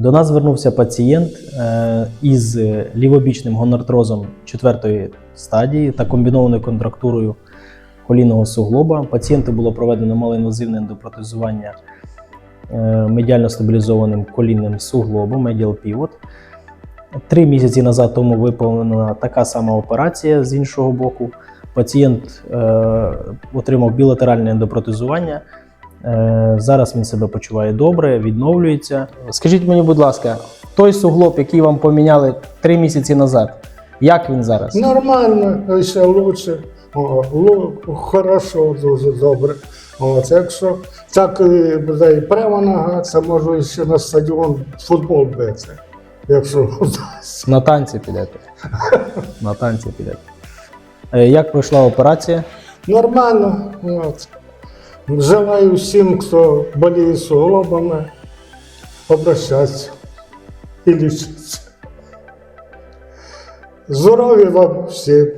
До нас звернувся пацієнт е, із лівобічним гонартрозом 4 стадії та комбінованою контрактурою колінного суглоба. Пацієнту було проведено малоінвазивне ендопротезування е, медіально стабілізованим колінним суглобом Medial Pivot. Три місяці назад тому виповнена така сама операція з іншого боку. Пацієнт е, отримав білатеральне ендопротезування. Е, зараз він себе почуває добре, відновлюється. Скажіть мені, будь ласка, той суглоб, який вам поміняли три місяці назад, як він зараз? Нормально, ще лу- хорошо, дуже добре. О, це якщо так і буде і прямо нога, це можу ще на стадіон футбол бити. Якщо вдасться. На танці підете. На танці підете. Е, Як пройшла операція? Нормально. От. Желаю всім, хто боліє суглобами, обращатися і лічитися. Здоров'я вам всім!